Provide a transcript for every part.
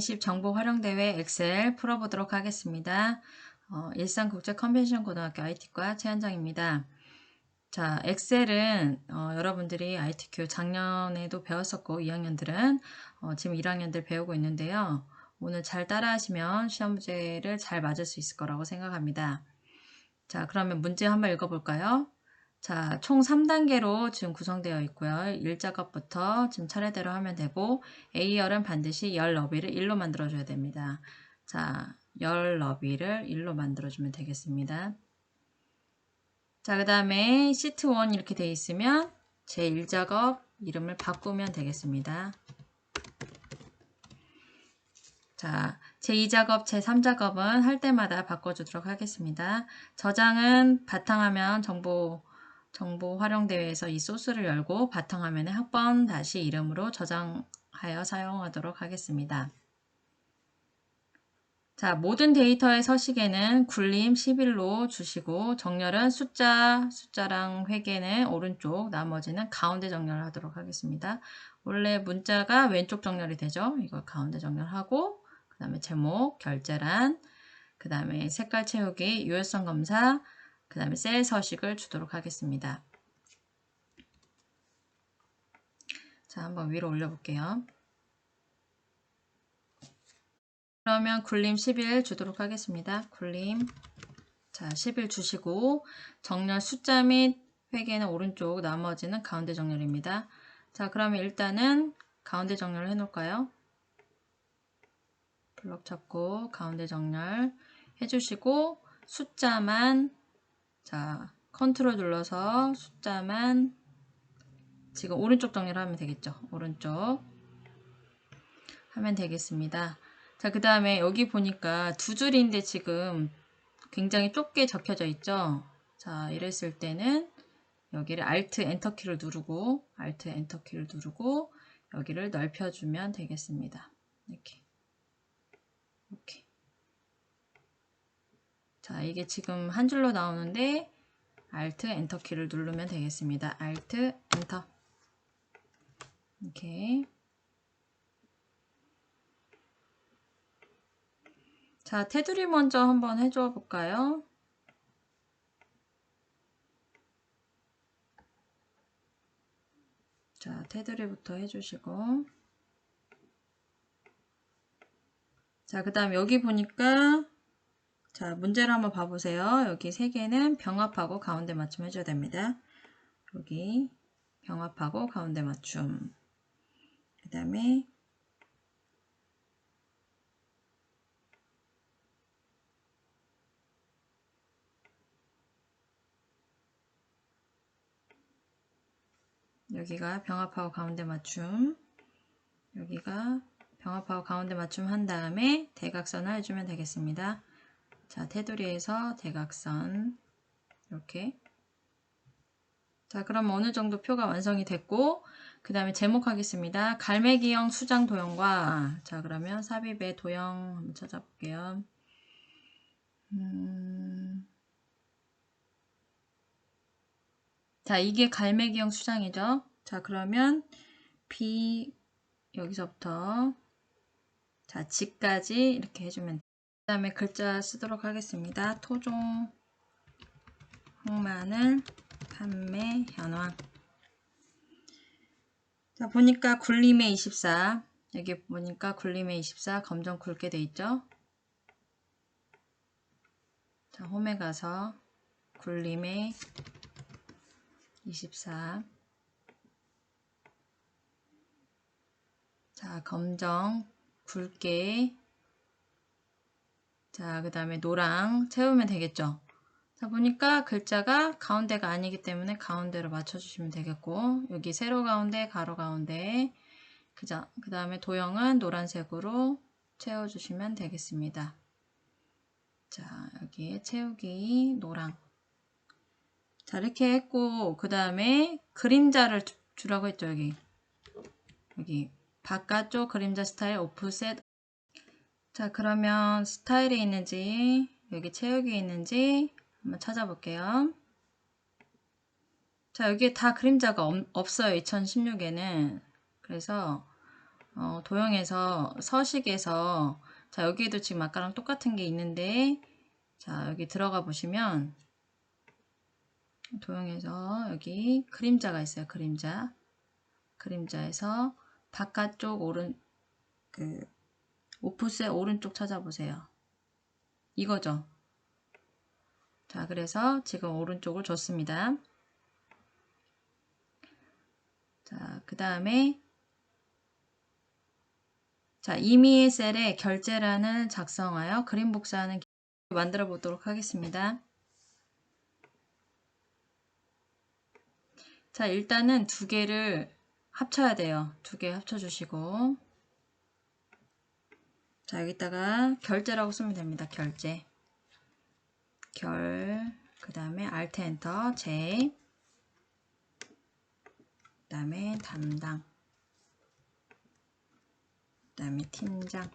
20 정보 활용대회 엑셀 풀어보도록 하겠습니다. 어, 일산국제 컨벤션 고등학교 IT과 최현정입니다. 자, 엑셀은 어, 여러분들이 ITQ 작년에도 배웠었고 2학년들은 어, 지금 1학년들 배우고 있는데요. 오늘 잘 따라하시면 시험 문제를 잘 맞을 수 있을 거라고 생각합니다. 자, 그러면 문제 한번 읽어볼까요? 자, 총 3단계로 지금 구성되어 있고요. 1작업부터 지금 차례대로 하면 되고 A열은 반드시 열 너비를 1로 만들어줘야 됩니다. 자, 열 너비를 1로 만들어주면 되겠습니다. 자, 그 다음에 시트 1 이렇게 되어 있으면 제 1작업 이름을 바꾸면 되겠습니다. 자, 제2작업, 제3작업은 할 때마다 바꿔주도록 하겠습니다. 저장은 바탕화면 정보 정보 활용 대회에서 이 소스를 열고 바탕화면에 학번 다시 이름으로 저장하여 사용하도록 하겠습니다. 자, 모든 데이터의 서식에는 굴림 11로 주시고 정렬은 숫자, 숫자랑 회계는 오른쪽, 나머지는 가운데 정렬을 하도록 하겠습니다. 원래 문자가 왼쪽 정렬이 되죠. 이걸 가운데 정렬하고 그 다음에 제목, 결제란, 그 다음에 색깔 채우기, 유효성 검사, 그 다음에 셀 서식을 주도록 하겠습니다. 자, 한번 위로 올려볼게요. 그러면 굴림 10일 주도록 하겠습니다. 굴림 자 10일 주시고 정렬 숫자 및 회계는 오른쪽 나머지는 가운데 정렬입니다. 자 그러면 일단은 가운데 정렬을 해 놓을까요? 블럭 잡고 가운데 정렬 해주시고 숫자만 자, 컨트롤 눌러서 숫자만 지금 오른쪽 정리를 하면 되겠죠. 오른쪽 하면 되겠습니다. 자, 그 다음에 여기 보니까 두 줄인데 지금 굉장히 좁게 적혀져 있죠. 자, 이랬을 때는 여기를 Alt 엔터 키를 누르고 Alt 엔터 키를 누르고 여기를 넓혀주면 되겠습니다. 이렇게 이렇게 자, 이게 지금 한 줄로 나오는데 Alt 엔터 키를 누르면 되겠습니다. Alt 엔터. 이렇게. 자, 테두리 먼저 한번 해줘 볼까요? 자, 테두리부터 해주시고. 자, 그 다음 여기 보니까 자, 문제를 한번 봐보세요. 여기 세 개는 병합하고 가운데 맞춤 해줘야 됩니다. 여기 병합하고 가운데 맞춤. 그 다음에 여기가 병합하고 가운데 맞춤 여기가 병합하고 가운데 맞춤 한 다음에 대각선을 해주면 되겠습니다. 자, 테두리에서 대각선 이렇게 자, 그럼 어느 정도 표가 완성이 됐고 그 다음에 제목하겠습니다. 갈매기형 수장 도형과 자, 그러면 삽입의 도형 한번 찾아볼게요. 음... 자, 이게 갈매기형 수장이죠. 자, 그러면 B 여기서부터 자, 지까지 이렇게 해주면 그 다음에 글자 쓰도록 하겠습니다. 토종 흑마늘 판매 현황 자 보니까 굴림의 24 여기 보니까 굴림의 24 검정 굵게 돼 있죠. 자 홈에 가서 굴림의 24 자, 검정 굵게 자, 그 다음에 노랑 채우면 되겠죠. 자, 보니까 글자가 가운데가 아니기 때문에 가운데로 맞춰주시면 되겠고 여기 세로 가운데, 가로 가운데 그죠? 그 다음에 도형은 노란색으로 채워주시면 되겠습니다. 자, 여기에 채우기 노랑 자, 이렇게 했고 그 다음에 그림자를 주라고 했죠, 여기. 여기 바깥쪽 그림자 스타일 오프셋 자 그러면 스타일에 있는지 여기 채우기에 있는지 한번 찾아볼게요. 자 여기에 다 그림자가 없 어요. 2016에는. 그래서 어, 도형에서 서식에서 자 여기에도 지금 아까랑 똑같은 게 있는데 자 여기 들어가 보시면 도형에서 여기 그림자가 있어요. 그림자 그림자에서 바깥쪽 오른 그 오프셋 오른쪽 찾아보세요. 이거죠. 자 그래서 지금 오른쪽을 줬습니다. 자, 그 다음에 자, 이미의 셀에 결제란을 작성하여 그림 복사하는 만들어 보도록 하겠습니다. 자, 일단은 두 개를 합쳐야 돼요. 두 개 합쳐 주시고 자, 여기다가 결제라고 쓰면 됩니다. 결제. 결, 그 다음에 Alt 엔터, 제, 그 다음에 담당, 그 다음에 팀장,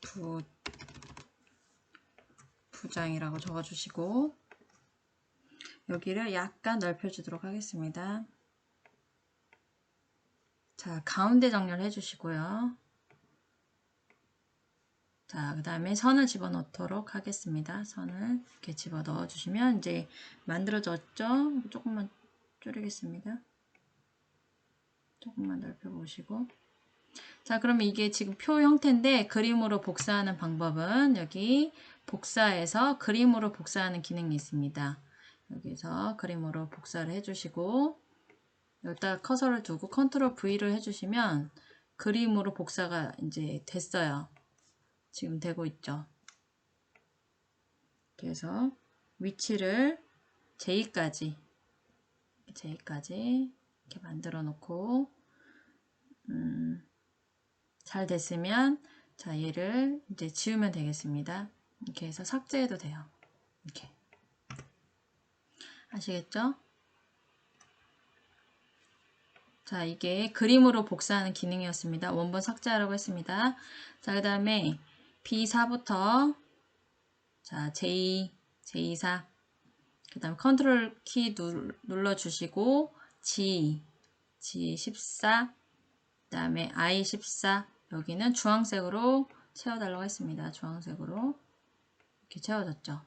부, 부장이라고 적어주시고 여기를 약간 넓혀주도록 하겠습니다. 자, 가운데 정렬 해 주시고요. 자, 그 다음에 선을 집어넣도록 하겠습니다. 선을 이렇게 집어넣어 주시면 이제 만들어졌죠? 조금만 줄이겠습니다. 조금만 넓혀 보시고. 자, 그러면 이게 지금 표 형태인데 그림으로 복사하는 방법은 여기 복사해서 그림으로 복사하는 기능이 있습니다. 여기서 그림으로 복사를 해주시고 여기다 커서를 두고 컨트롤 V를 해주시면 그림으로 복사가 이제 됐어요. 지금 되고 있죠. 그래서 위치를 J까지 J까지 이렇게 만들어 놓고 음, 잘 됐으면 자 얘를 이제 지우면 되겠습니다. 이렇게 해서 삭제해도 돼요. 이렇게 아시겠죠? 자 이게 그림으로 복사하는 기능이었습니다. 원본 삭제하라고 했습니다. 자그 다음에 B4부터 자 J, J4 그 다음 컨트롤 키 눌러 주시고 G, G14 그 다음에 I14 여기는 주황색으로 채워달라고 했습니다. 주황색으로 이렇게 채워졌죠.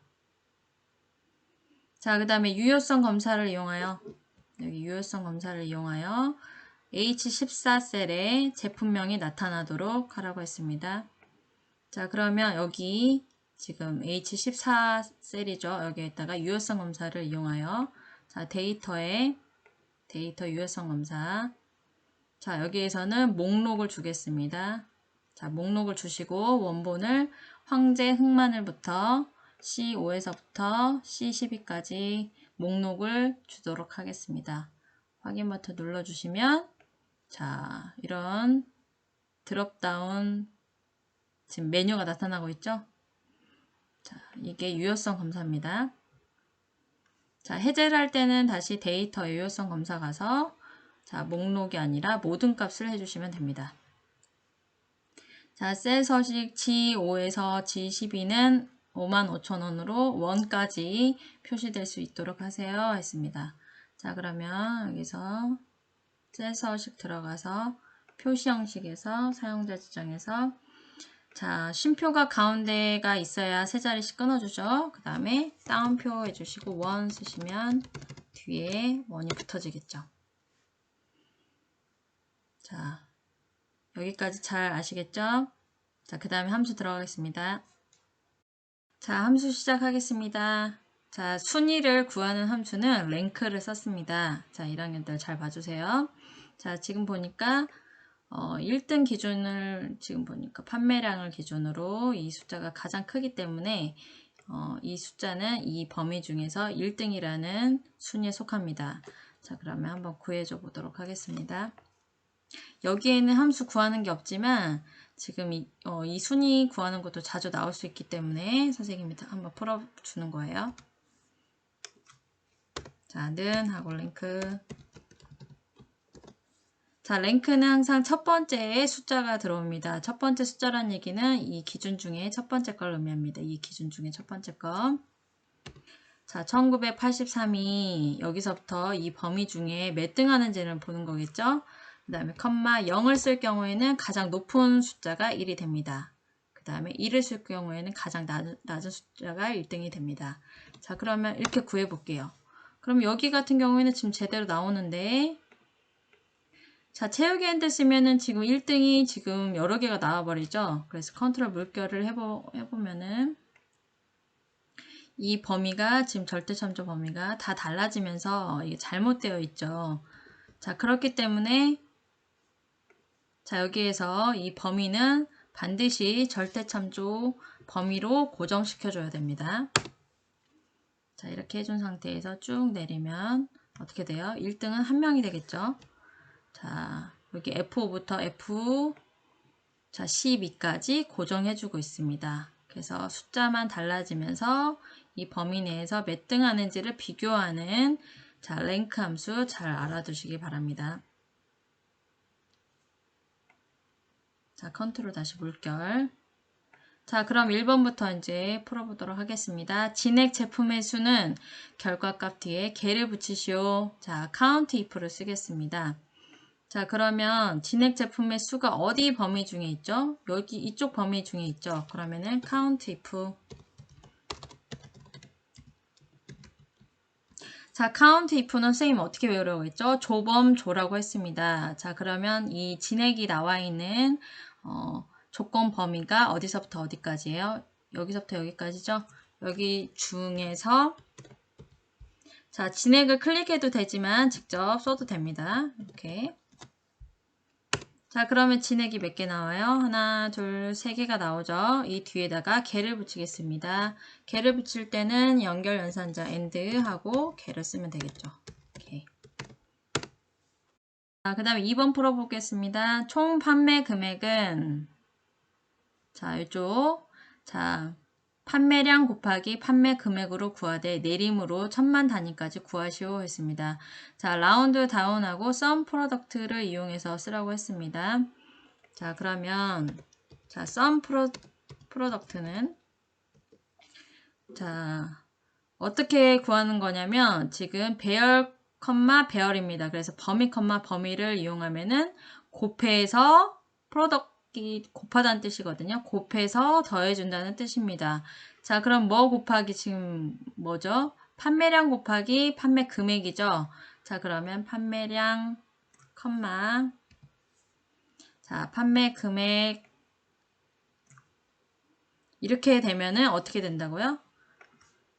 자, 그 다음에 유효성 검사를 이용하여 여기 유효성 검사를 이용하여 H14 셀에 제품명이 나타나도록 하라고 했습니다. 자 그러면 여기 지금 H14 셀이죠. 여기에다가 유효성 검사를 이용하여 자 데이터에 데이터 유효성 검사 자 여기에서는 목록을 주겠습니다. 자 목록을 주시고 원본을 황제 흑마늘부터 C5에서부터 C12까지 목록을 주도록 하겠습니다. 확인 버튼 눌러주시면 자 이런 드롭다운 지금 메뉴가 나타나고 있죠? 자, 이게 유효성 검사입니다. 자, 해제를 할 때는 다시 데이터 유효성 검사 가서 자, 목록이 아니라 모든 값을 해주시면 됩니다. 자, 셀 서식 G5에서 G12는 55,000원으로 원까지 표시될 수 있도록 하세요 했습니다. 자, 그러면 여기서 셀 서식 들어가서 표시 형식에서 사용자 지정에서 자, 쉼표가 가운데가 있어야 세 자리씩 끊어주죠. 그 다음에 다운표 해주시고 원 쓰시면 뒤에 원이 붙어지겠죠. 자, 여기까지 잘 아시겠죠? 자, 그 다음에 함수 들어가겠습니다. 자, 함수 시작하겠습니다. 자, 순위를 구하는 함수는 랭크를 썼습니다. 자, 1학년들 잘 봐주세요. 자, 지금 보니까 어, 1등 기준을 지금 보니까 판매량을 기준으로 이 숫자가 가장 크기 때문에 어, 이 숫자는 이 범위 중에서 1등이라는 순위에 속합니다. 자 그러면 한번 구해줘 보도록 하겠습니다. 여기에는 함수 구하는 게 없지만 지금 이, 어, 이 순위 구하는 것도 자주 나올 수 있기 때문에 선생님이 한번 풀어주는 거예요. 자, 는 하고 링크 자, 랭크는 항상 첫 번째에 숫자가 들어옵니다. 첫 번째 숫자란 얘기는 이 기준 중에 첫 번째 걸 의미합니다. 이 기준 중에 첫 번째 거. 자, 1983이 여기서부터 이 범위 중에 몇 등 하는지를 보는 거겠죠? 그 다음에 컴마 0을 쓸 경우에는 가장 높은 숫자가 1이 됩니다. 그 다음에 1을 쓸 경우에는 가장 낮은, 낮은 숫자가 1등이 됩니다. 자 그러면 이렇게 구해 볼게요. 그럼 여기 같은 경우에는 지금 제대로 나오는데 자 채우기 핸드 쓰면은 지금 1등이 지금 여러 개가 나와버리죠. 그래서 컨트롤 물결을 해보, 해보면은 이 범위가 지금 절대 참조 범위가 다 달라지면서 이게 잘못되어 있죠. 자 그렇기 때문에 자 여기에서 이 범위는 반드시 절대 참조 범위로 고정시켜 줘야 됩니다. 자 이렇게 해준 상태에서 쭉 내리면 어떻게 돼요? 1등은 한 명이 되겠죠. 자 여기 F5부터 F 자 12까지 고정해 주고 있습니다. 그래서 숫자만 달라지면서 이 범위 내에서 몇 등 하는지를 비교하는 자 랭크 함수 잘 알아두시기 바랍니다. 자 컨트롤 다시 물결 자 그럼 1번부터 이제 풀어보도록 하겠습니다. 진액 제품의 수는 결과값 뒤에 개를 붙이시오. 자 count if를 쓰겠습니다. 자 그러면 진액 제품의 수가 어디 범위 중에 있죠? 여기 이쪽 범위 중에 있죠. 그러면은 count if 자, count if는 선생님 어떻게 외우라고 했죠? 조범 조라고 했습니다. 자, 그러면 이 진액이 나와 있는 어, 조건 범위가 어디서부터 어디까지예요? 여기서부터 여기까지죠? 여기 중에서 자, 진액을 클릭해도 되지만 직접 써도 됩니다. 이렇게 자 그러면 진액이 몇 개 나와요? 하나, 둘, 세 개가 나오죠. 이 뒤에다가 개를 붙이겠습니다. 개를 붙일 때는 연결 연산자 AND 하고 개를 쓰면 되겠죠. 개. 자, 그 다음에 2번 풀어보겠습니다. 총 판매 금액은 자 이쪽 자 판매량 곱하기 판매 금액으로 구하되 내림으로 천만 단위까지 구하시오 했습니다. 자, 라운드 다운하고 썸 프로덕트를 이용해서 쓰라고 했습니다. 자, 그러면 자, 썸 프로, 프로덕트는 자, 어떻게 구하는 거냐면 지금 배열 컴마 배열입니다. 그래서 범위 컴마 범위를 이용하면은 곱해서 프로덕트 곱하기 곱하다는 뜻이거든요. 곱해서 더해준다는 뜻입니다. 자, 그럼 뭐 곱하기 지금 뭐죠? 판매량 곱하기 판매 금액이죠. 자, 그러면 판매량, 컴마. 자, 판매 금액. 이렇게 되면은 어떻게 된다고요?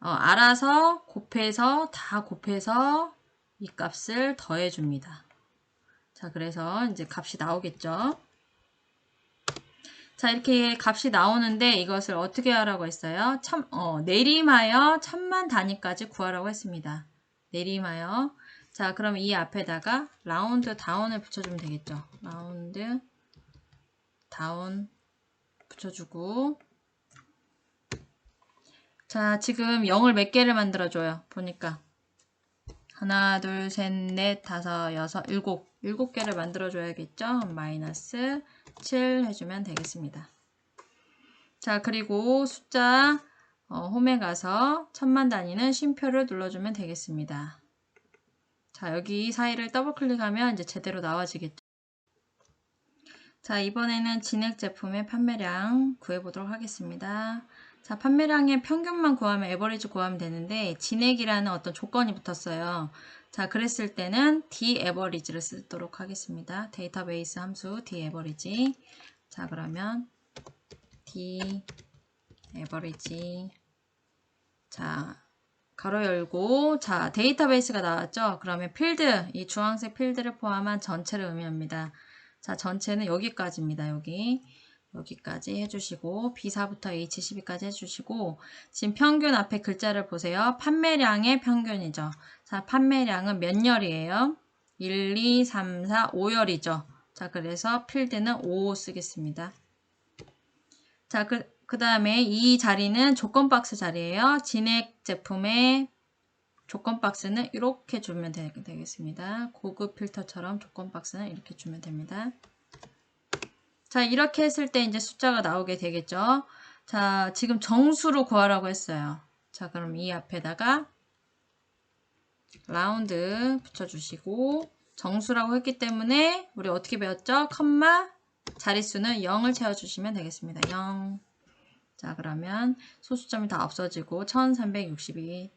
어, 알아서 곱해서 다 곱해서 이 값을 더해줍니다. 자, 그래서 이제 값이 나오겠죠. 자 이렇게 값이 나오는데 이것을 어떻게 하라고 했어요? 참, 어, 내림하여 천만 단위까지 구하라고 했습니다. 내림하여 자 그럼 이 앞에다가 라운드 다운을 붙여주면 되겠죠. 라운드 다운 붙여주고 자 지금 0을 몇 개를 만들어줘요. 보니까 하나 둘 셋 넷 다섯 여섯 일곱 일곱 개를 만들어줘야겠죠. 마이너스 7 해주면 되겠습니다. 자 그리고 숫자 어, 홈에 가서 천만 단위는 쉼표를 눌러주면 되겠습니다. 자 여기 사이를 더블 클릭하면 이제 제대로 나와지겠죠. 자 이번에는 진액 제품의 판매량 구해보도록 하겠습니다. 자 판매량의 평균만 구하면 에버리지 구하면 되는데 진액이라는 어떤 조건이 붙었어요. 자 그랬을 때는 dAverage를 쓰도록 하겠습니다. 데이터베이스 함수 dAverage 자 그러면 dAverage 자 가로 열고 자 데이터베이스가 나왔죠. 그러면 필드 이 주황색 필드를 포함한 전체를 의미합니다. 자 전체는 여기까지입니다. 여기 여기까지 해주시고 B4부터 H12까지 해주시고 지금 평균 앞에 글자를 보세요. 판매량의 평균이죠. 자 판매량은 몇 열이에요? 1, 2, 3, 4, 5열이죠. 자 그래서 필드는 5 쓰겠습니다. 자 그, 그 다음에 이 자리는 조건 박스 자리예요. 진액 제품의 조건 박스는 이렇게 주면 되, 되겠습니다. 고급 필터처럼 조건 박스는 이렇게 주면 됩니다. 자, 이렇게 했을 때 이제 숫자가 나오게 되겠죠. 자, 지금 정수로 구하라고 했어요. 자, 그럼 이 앞에다가 라운드 붙여주시고 정수라고 했기 때문에 우리 어떻게 배웠죠? 컴마 자릿수는 0을 채워주시면 되겠습니다. 0. 자 그러면 소수점이 다 없어지고 1362번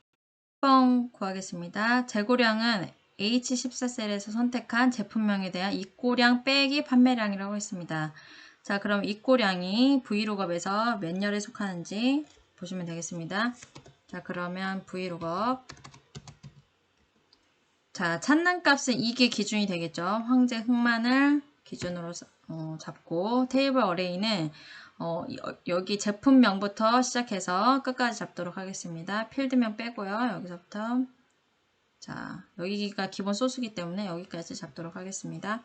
구하겠습니다. 재고량은 H14셀에서 선택한 제품명에 대한 입고량 빼기 판매량이라고 했습니다. 자 그럼 입고량이 브이로그업에서 몇 열에 속하는지 보시면 되겠습니다. 자 그러면 브이로그업 자 찾는 값은 이게 기준이 되겠죠. 황제 흑마늘 기준으로 어, 잡고 테이블 어레이는 어, 여기 제품명부터 시작해서 끝까지 잡도록 하겠습니다. 필드명 빼고요. 여기서부터 자 여기가 기본 소스기 때문에 여기까지 잡도록 하겠습니다.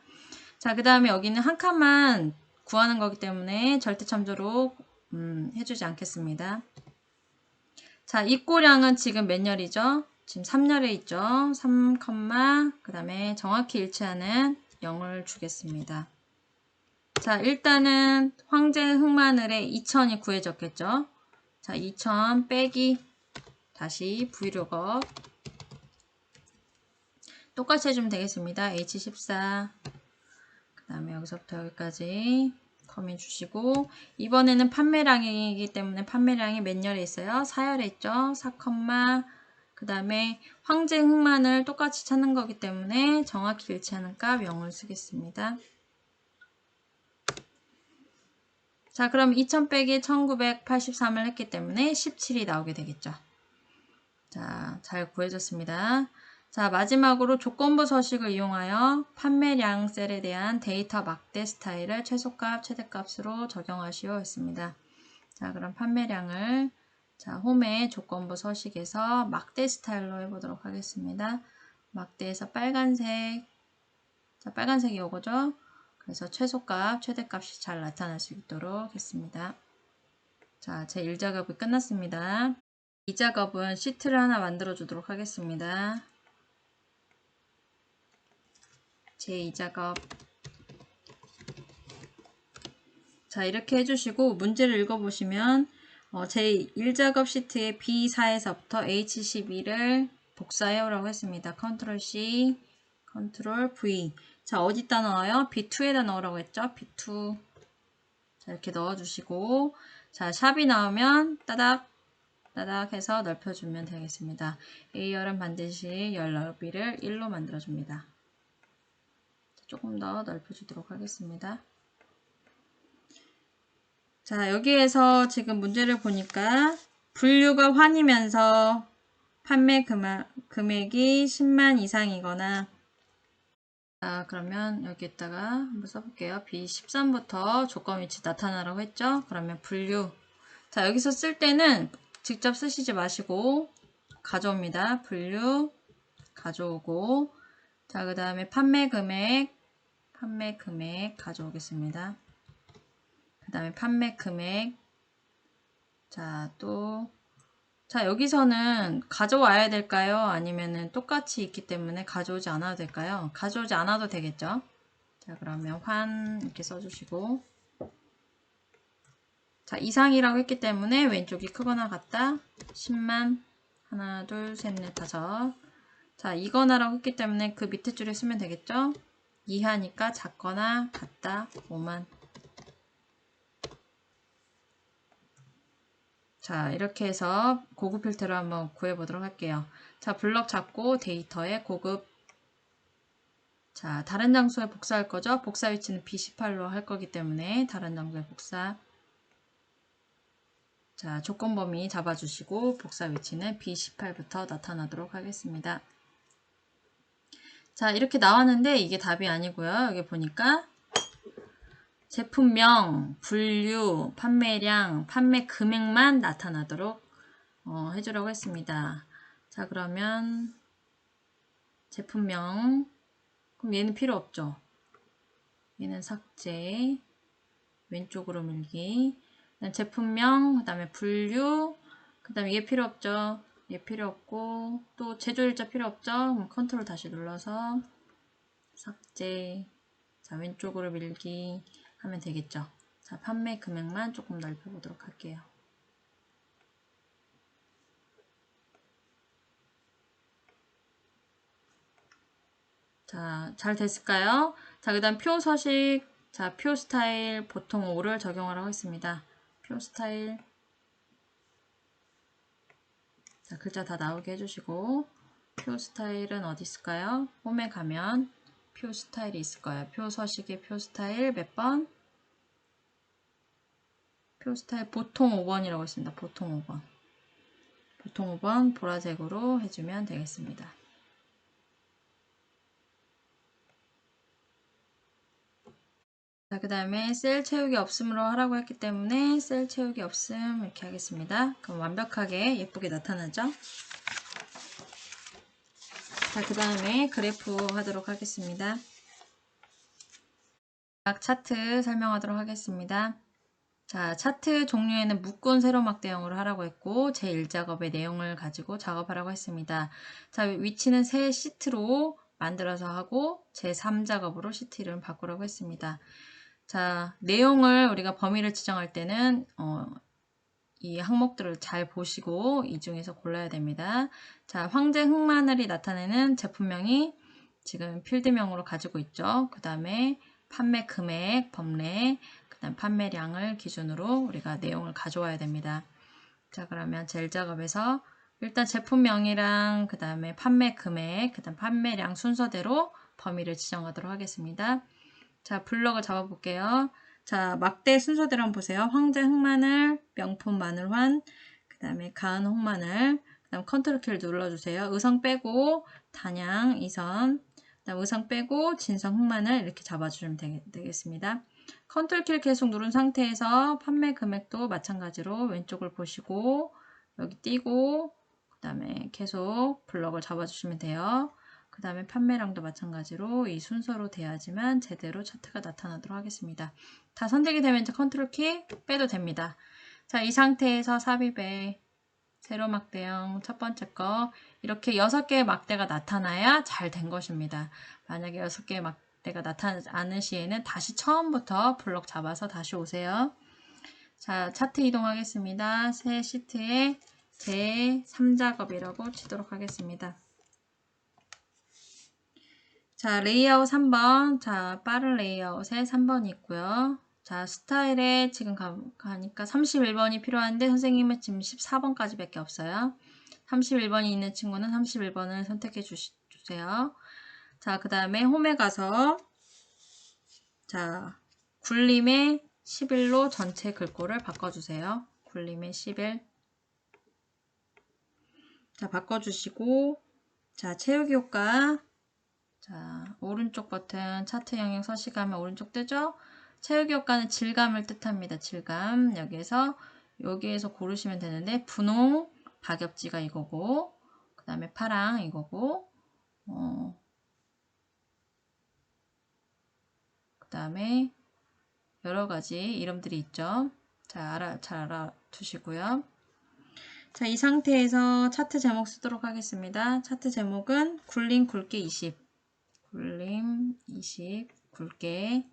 자 그 다음에 여기는 한 칸만 구하는 거기 때문에 절대 참조로 음, 해주지 않겠습니다. 자 입고량은 지금 몇 열이죠? 지금 3열에 있죠. 3, 그 다음에 정확히 일치하는 0을 주겠습니다. 자, 일단은 황제 흑마늘에 2000이 구해졌겠죠. 자, 2000 빼기 다시 브이로그 똑같이 해주면 되겠습니다. H14 그 다음에 여기서부터 여기까지 커밍 주시고 이번에는 판매량이기 때문에 판매량이 몇 열에 있어요? 4열에 있죠. 4, 그 다음에 황제 흑마늘 똑같이 찾는 거기 때문에 정확히 일치하는 값 0을 쓰겠습니다. 자, 그럼 2000 빼기 1983을 했기 때문에 17이 나오게 되겠죠. 자, 잘 구해졌습니다. 자, 마지막으로 조건부 서식을 이용하여 판매량 셀에 대한 데이터 막대 스타일을 최소값, 최대값으로 적용하시오 했습니다. 자, 그럼 판매량을 자, 홈의 조건부 서식에서 막대 스타일로 해보도록 하겠습니다. 막대에서 빨간색, 자, 빨간색이 오거죠? 그래서 최소값, 최대값이 잘 나타날 수 있도록 했습니다. 자, 제 1작업이 끝났습니다. 2작업은 시트를 하나 만들어 주도록 하겠습니다. 제 2작업 자 이렇게 해주시고 문제를 읽어보시면 어, 제 1작업 시트의 B4에서부터 H12를 복사해오라고 했습니다. 컨트롤 C, 컨트롤 V 자, 어디다 넣어요? B2에다 넣으라고 했죠? B2. 자, 이렇게 넣어주시고, 자, 샵이 나오면 따닥, 따닥 해서 넓혀주면 되겠습니다. A열은 반드시 열 넓이를 1로 만들어줍니다. 조금 더 넓혀주도록 하겠습니다. 자, 여기에서 지금 문제를 보니까 분류가 환이면서 판매 금액이 10만 이상이거나 자, 그러면 여기에다가 한번 써볼게요. B13부터 조건 위치 나타나라고 했죠? 그러면 분류. 자, 여기서 쓸 때는 직접 쓰시지 마시고 가져옵니다. 분류, 가져오고 자, 그 다음에 판매 금액, 판매 금액 가져오겠습니다. 그 다음에 판매 금액 자, 또 자, 여기서는 가져와야 될까요? 아니면은 똑같이 있기 때문에 가져오지 않아도 될까요? 가져오지 않아도 되겠죠? 자, 그러면 환 이렇게 써주시고 자, 이상이라고 했기 때문에 왼쪽이 크거나 같다. 10만 하나, 둘, 셋, 넷, 다섯 자, 이거나라고 했기 때문에 그 밑에 줄에 쓰면 되겠죠? 이하니까 작거나 같다. 5만 자 이렇게 해서 고급 필터를 한번 구해보도록 할게요. 자 블럭 잡고 데이터에 고급 자 다른 장소에 복사할 거죠. 복사 위치는 B18로 할 거기 때문에 다른 장소에 복사 자 조건 범위 잡아주시고 복사 위치는 B18부터 나타나도록 하겠습니다. 자 이렇게 나왔는데 이게 답이 아니고요. 여기 보니까 제품명, 분류, 판매량, 판매 금액만 나타나도록 어, 해주려고 했습니다. 자 그러면 제품명 그럼 얘는 필요 없죠. 얘는 삭제 왼쪽으로 밀기 제품명 그 다음에 분류 그 다음에 얘 필요 없죠. 얘 필요 없고 또 제조일자 필요 없죠. 컨트롤 다시 눌러서 삭제 자 왼쪽으로 밀기 하면 되겠죠. 자, 판매 금액만 조금 넓혀보도록 할게요. 자, 잘 됐을까요? 자, 그 다음 표 서식, 자, 표 스타일 보통 5를 적용하라고 했습니다. 표 스타일. 자, 글자 다 나오게 해주시고, 표 스타일은 어디 있을까요? 홈에 가면 표 스타일이 있을 거예요. 표 서식의 표 스타일 몇 번? 표 스타일 보통 5번이라고 했습니다. 보통 5번. 보통 5번 보라색으로 해주면 되겠습니다. 자, 그 다음에 셀 채우기 없음으로 하라고 했기 때문에 셀 채우기 없음 이렇게 하겠습니다. 그럼 완벽하게 예쁘게 나타나죠? 자, 그 다음에 그래프 하도록 하겠습니다. 각 차트 설명하도록 하겠습니다. 자, 차트 종류에는 묶은 세로막 대형으로 하라고 했고 제1작업의 내용을 가지고 작업하라고 했습니다. 자, 위치는 새 시트로 만들어서 하고 제3작업으로 시트 이름 바꾸라고 했습니다. 자, 내용을 우리가 범위를 지정할 때는 어, 이 항목들을 잘 보시고 이 중에서 골라야 됩니다. 자, 황제 흑마늘이 나타내는 제품명이 지금 필드명으로 가지고 있죠. 그 다음에 판매 금액, 법례, 그 다음 판매량을 기준으로 우리가 내용을 가져와야 됩니다. 자, 그러면 젤 작업에서 일단 제품명이랑 그 다음에 판매 금액, 그 다음 판매량 순서대로 범위를 지정하도록 하겠습니다. 자, 블럭을 잡아볼게요. 자, 막대 순서대로 한번 보세요. 황제 흑마늘, 명품 마늘환, 그 다음에 가은 홍마늘, 그 다음 컨트롤 키를 눌러주세요. 의성 빼고 단양, 이선, 그 다음 의성 빼고 진성 흑마늘 이렇게 잡아주시면 되겠, 습니다 컨트롤 키를 계속 누른 상태에서 판매 금액도 마찬가지로 왼쪽을 보시고 여기 띄고 그 다음에 계속 블럭을 잡아주시면 돼요. 그 다음에 판매량도 마찬가지로 이 순서로 돼야지만 제대로 차트가 나타나도록 하겠습니다. 다 선택이 되면 이제 컨트롤 키 빼도 됩니다. 자, 이 상태에서 삽입에 세로 막대형 첫 번째 거 이렇게 6개의 막대가 나타나야 잘 된 것입니다. 만약에 6개의 막대가 나타나지 않은 시에는 다시 처음부터 블록 잡아서 다시 오세요. 자, 차트 이동하겠습니다. 새 시트에 제3작업이라고 치도록 하겠습니다. 자, 레이아웃 3번. 자, 빠른 레이아웃에 3번이 있고요. 자, 스타일에 지금 가, 가니까 31번이 필요한데 선생님은 지금 14번까지 밖에 없어요. 31번이 있는 친구는 31번을 선택해 주시, 주세요. 자, 그 다음에 홈에 가서 자, 굴림의 11로 전체 글꼴을 바꿔주세요. 굴림의 11 자, 바꿔주시고 자, 채우기 효과 자, 오른쪽 버튼 차트 영역 서식하면 오른쪽 뜨죠? 채우기 효과는 질감을 뜻합니다. 질감. 여기에서 여기에서 고르시면 되는데 분홍 박엽지가 이거고 그 다음에 파랑 이거고 어, 그 다음에 여러 가지 이름들이 있죠. 자, 알아, 잘 알아두시고요. 자, 이 상태에서 차트 제목 쓰도록 하겠습니다. 차트 제목은 굴린 굵기 20 굴림 20 굵게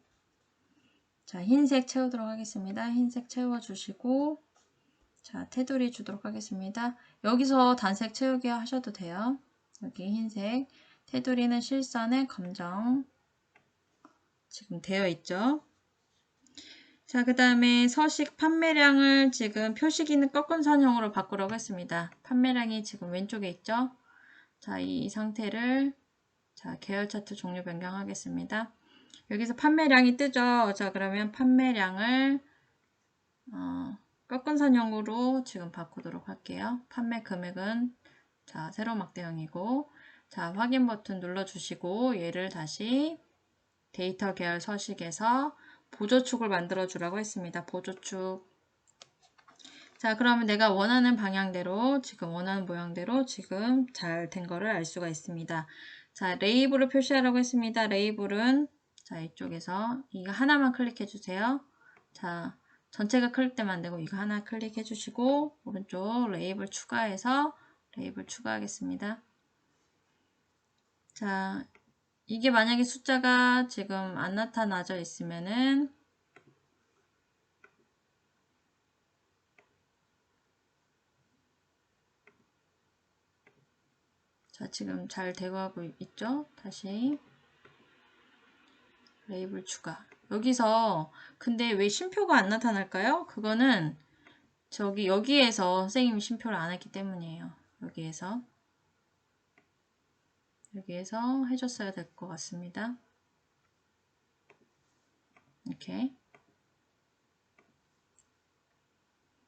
자 흰색 채우도록 하겠습니다. 흰색 채워주시고 자 테두리 주도록 하겠습니다. 여기서 단색 채우기 하셔도 돼요. 여기 흰색 테두리는 실선에 검정 지금 되어 있죠. 자, 그 다음에 서식 판매량을 지금 표시기는 꺾은 선형으로 바꾸라고 했습니다. 판매량이 지금 왼쪽에 있죠. 자, 이 상태를 자, 계열 차트 종류 변경하겠습니다. 여기서 판매량이 뜨죠. 자, 그러면 판매량을 어, 꺾은 선형으로 지금 바꾸도록 할게요. 판매 금액은 자, 세로 막대형이고 자, 확인 버튼 눌러주시고 얘를 다시 데이터 계열 서식에서 보조축을 만들어 주라고 했습니다. 보조축 자 그러면 내가 원하는 방향대로 지금 원하는 모양대로 지금 잘 된 거를 알 수가 있습니다. 자, 레이블을 표시하라고 했습니다. 레이블은 자, 이쪽에서 이거 하나만 클릭해 주세요. 자, 전체가 클릭되면 안 되고 이거 하나 클릭해 주시고 오른쪽 레이블 추가해서 레이블 추가하겠습니다. 자, 이게 만약에 숫자가 지금 안 나타나져 있으면은 자, 지금 잘 되고 있죠? 다시 레이블 추가. 여기서 근데 왜 쉼표가 안 나타날까요? 그거는 저기 여기에서 선생님이 쉼표를 안 했기 때문이에요. 여기에서 여기에서 해줬어야 될 것 같습니다. 이렇게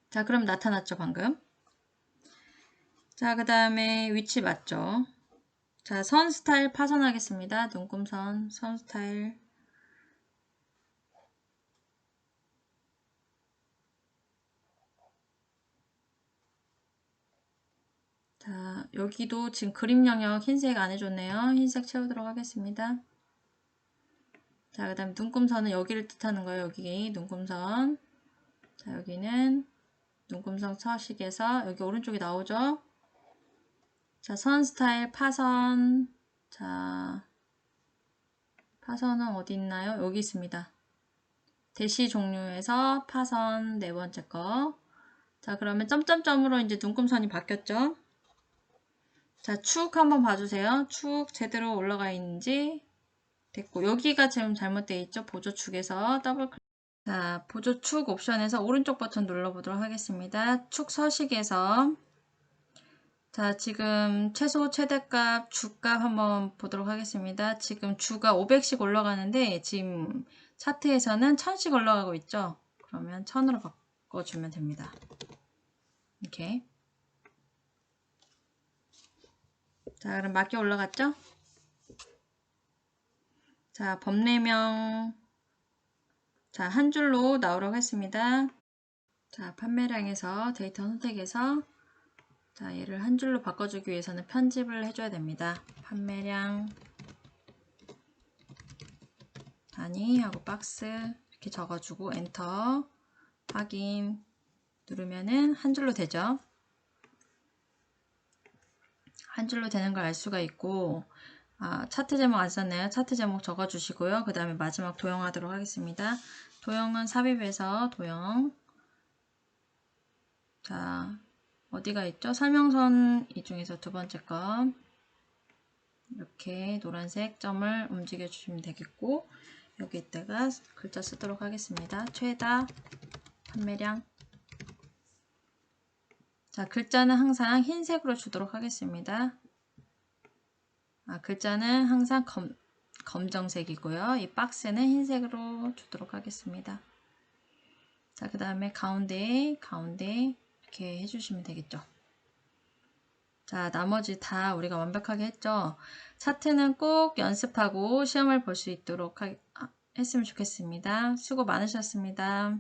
자 그럼 나타났죠 방금 자 그 다음에 위치 맞죠 자 선 스타일 파선하겠습니다 눈금선 선 스타일 자, 여기도 지금 그림 영역 흰색 안 해줬네요. 흰색 채우도록 하겠습니다. 자, 그 다음에 눈금선은 여기를 뜻하는 거예요. 여기 눈금선. 자, 여기는 눈금선 서식에서 여기 오른쪽에 나오죠. 자, 선 스타일 파선. 자, 파선은 어디 있나요? 여기 있습니다. 대시 종류에서 파선 네 번째 거. 자, 그러면 점점점으로 이제 눈금선이 바뀌었죠. 자, 축 한번 봐주세요. 축 제대로 올라가 있는지 됐고 여기가 지금 잘못되어 있죠. 보조축에서 더블 클릭 자, 보조축 옵션에서 오른쪽 버튼 눌러보도록 하겠습니다. 축 서식에서 자, 지금 최소 최대값 주값 한번 보도록 하겠습니다. 지금 주가 500씩 올라가는데 지금 차트에서는 1000씩 올라가고 있죠. 그러면 1000으로 바꿔주면 됩니다. 이렇게 자, 그럼 맞게 올라갔죠? 자, 법례명. 자, 한 줄로 나오라고 했습니다. 자, 판매량에서 데이터 선택해서 자, 얘를 한 줄로 바꿔주기 위해서는 편집을 해줘야 됩니다. 판매량 단위 하고 박스 이렇게 적어주고 엔터 확인 누르면은 한 줄로 되죠. 한 줄로 되는 걸 알 수가 있고 아, 차트 제목 안 썼네요. 차트 제목 적어주시고요. 그 다음에 마지막 도형하도록 하겠습니다. 도형은 삽입해서 도형 자 어디가 있죠? 설명선 이 중에서 두 번째 거 이렇게 노란색 점을 움직여 주시면 되겠고 여기에다가 글자 쓰도록 하겠습니다. 최다 판매량 자, 글자는 항상 흰색으로 주도록 하겠습니다. 아, 글자는 항상 검, 검정색이고요. 이 박스는 흰색으로 주도록 하겠습니다. 자, 그 다음에 가운데, 가운데 이렇게 해주시면 되겠죠. 자, 나머지 다 우리가 완벽하게 했죠. 차트는 꼭 연습하고 시험을 볼 수 있도록 하, 아, 했으면 좋겠습니다. 수고 많으셨습니다.